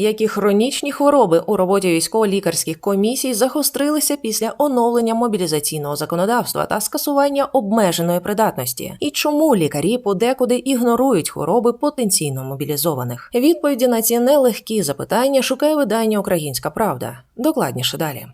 Які хронічні хвороби у роботі військово-лікарських комісій загострилися після оновлення мобілізаційного законодавства та скасування обмеженої придатності? І чому лікарі подекуди ігнорують хвороби потенційно мобілізованих? Відповіді на ці нелегкі запитання шукає видання Українська Правда. Докладніше далі.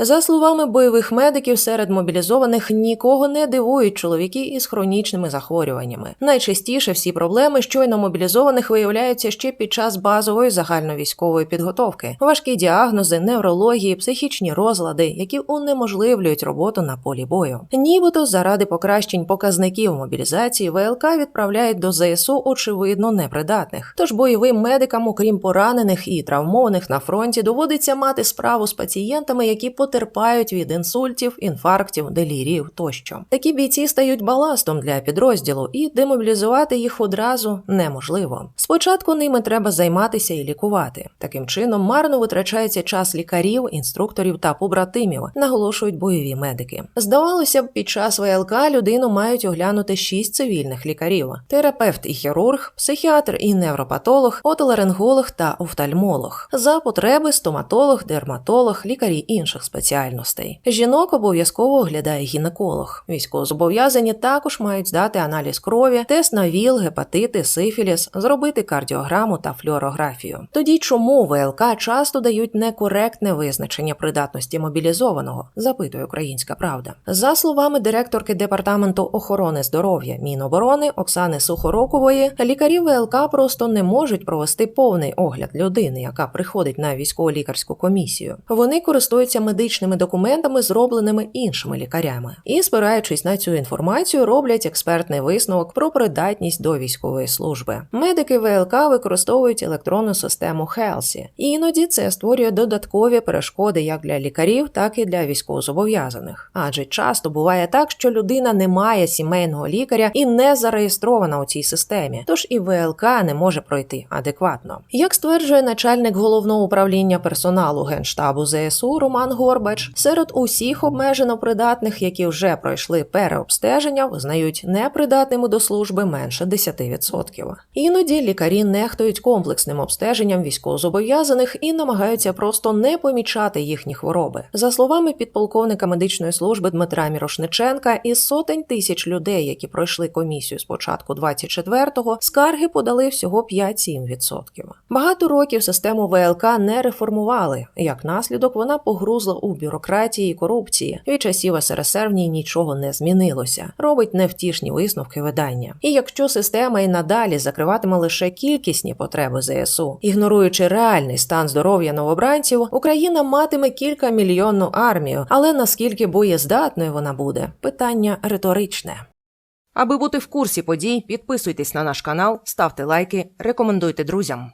За словами бойових медиків, серед мобілізованих нікого не дивують чоловіки із хронічними захворюваннями. Найчастіше всі проблеми щойно мобілізованих виявляються ще під час базової загальновійськової підготовки, важкі діагнози, неврології, психічні розлади, які унеможливлюють роботу на полі бою. Нібито заради покращень показників мобілізації ВЛК відправляють до ЗСУ очевидно непридатних. Тож бойовим медикам, окрім поранених і травмованих на фронті, доводиться мати справу з пацієнтами, які потерпають від інсультів, інфарктів, деліріїв тощо. Такі бійці стають баластом для підрозділу, і демобілізувати їх одразу неможливо. Спочатку ними треба займатися і лікувати. Таким чином марно витрачається час лікарів, інструкторів та побратимів, наголошують бойові медики. Здавалося б, під час ВЛК людину мають оглянути шість цивільних лікарів: терапевт і хірург, психіатр і невропатолог, отоларинголог та офтальмолог. За потреби стоматолог, дерматолог, лікарі інших спеціальностей. Жінок обов'язково оглядає гінеколог. Військовозобов'язані також мають здати аналіз крові, тест на ВІЛ, гепатити, сифіліс, зробити кардіограму та флюорографію. Тоді чому ВЛК часто дають некоректне визначення придатності мобілізованого? запитує Українська Правда. За словами директорки департаменту охорони здоров'я Міноборони Оксани Сухорокової, лікарі ВЛК просто не можуть провести повний огляд людини, яка приходить на військово-лікарську комісію. Вони користуються медичними документами, зробленими іншими лікарями, і, спираючись на цю інформацію, роблять експертний висновок про придатність до військової служби. Медики ВЛК використовують електронну систему Хелсі, іноді це створює додаткові перешкоди як для лікарів, так і для військовозобов'язаних. Адже часто буває так, що людина не має сімейного лікаря і не зареєстрована у цій системі, тож і ВЛК не може пройти адекватно. Як стверджує начальник головного управління персоналу генштабу ЗСУ Роман Горбач, серед усіх обмежено придатних, які вже пройшли переобстеження, визнають непридатними до служби менше 10%. Іноді лікарі нехтують комплексним обстеженням військовозобов'язаних і намагаються просто не помічати їхні хвороби. За словами підполковника медичної служби Дмитра Мірошниченка, із сотень тисяч людей, які пройшли комісію з початку 24-го, скарги подали всього 5-7%. Багато років систему ВЛК не реформували. Як наслідок, вона погрузла у бюрократії і корупції. Від часів СРСР в ній нічого не змінилося. Робить невтішні висновки видання. І якщо система і надалі закриватиме лише кількісні потреби ЗСУ, ігноруючи реальний стан здоров'я новобранців, Україна матиме кілька мільйонну армію, але наскільки боєздатною вона буде? Питання риторичне. Аби бути в курсі подій, підписуйтесь на наш канал, ставте лайки, рекомендуйте друзям.